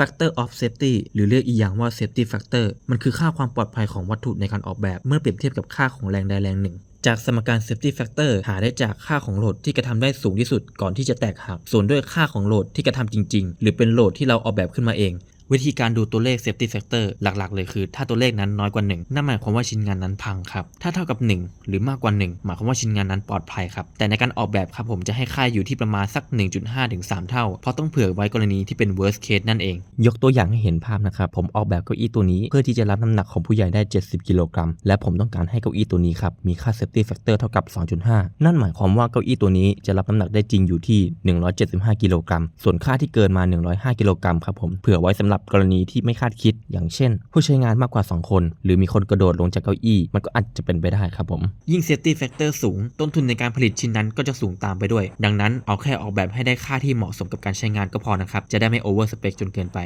Factor of Safety หรือเรียกอีกอย่างว่า Safety Factor มันคือค่าความปลอดภัยของวัตถุในการออกแบบ เมื่อเปรียบเทียบกับค่าของแรงใดแรงหนึ่ง จากสมการ Safety Factor หาได้จากค่าของโหลดที่กระทำได้สูงที่สุดก่อนที่จะแตกหักส่วนด้วยค่าของโหลดที่กระทำจริง ๆ หรือเป็นโหลดที่เราออกแบบขึ้นมาเอง วิธีการดูตัวเลข safety factor หลักๆ เลยคือ ถ้าตัวเลขนั้นน้อยกว่า 1 นั่นหมายความว่าชิ้นงานนั้นพังครับถ้าเท่ากับ 1 หรือมากกว่า 1 หมายความว่าชิ้นงานนั้นปลอดภัยครับแต่ในการออกแบบครับผมจะให้ค่าอยู่ที่ประมาณสัก 1.5ถึง3เท่า เพราะต้องเผื่อไว้กรณีที่เป็น worst case นั่นเอง ยกตัวอย่างให้เห็นภาพนะครับผมออกแบบเก้าอี้ตัวนี้เพื่อที่จะรับน้ำหนักของผู้ใหญ่ได้ 70 กิโลกรัมและผมต้องการให้เก้าอี้ตัวนี้ครับมีค่า safety factor เท่ากับ 2.5 นั่นหมายความว่าเก้าอี้ตัวนี้จะรับน้ำหนักได้จริงอยู่ที่ 175 กิโลกรัมส่วนค่าที่เกินมา 105 กิโลกรัมครับผมเผื่อไว้สำหรับกรณีที่ไม่คาดคิด อย่างเช่น ผู้ใช้งานมากกว่า 2 คน หรือมีคนกระโดดลงจากเก้าอี้ มันก็อาจจะเป็นไปได้ครับผม ยิ่ง safety factor สูง ต้นทุนในการผลิตชิ้นนั้นก็จะสูงตามไปด้วย ดังนั้นเอาแค่ออกแบบให้ได้ค่าที่เหมาะสมกับการใช้งานก็พอนะครับ จะได้ไม่ over spec จนเกินไป